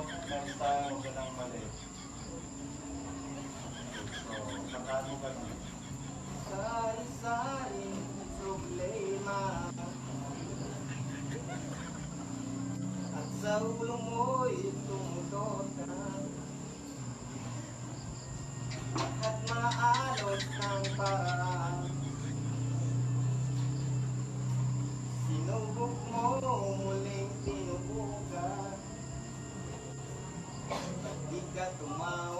huwag ka nang mali. So, nakano ka lang. Sari-saring problema At sa ulo mo'y tumutot ka ka tumawa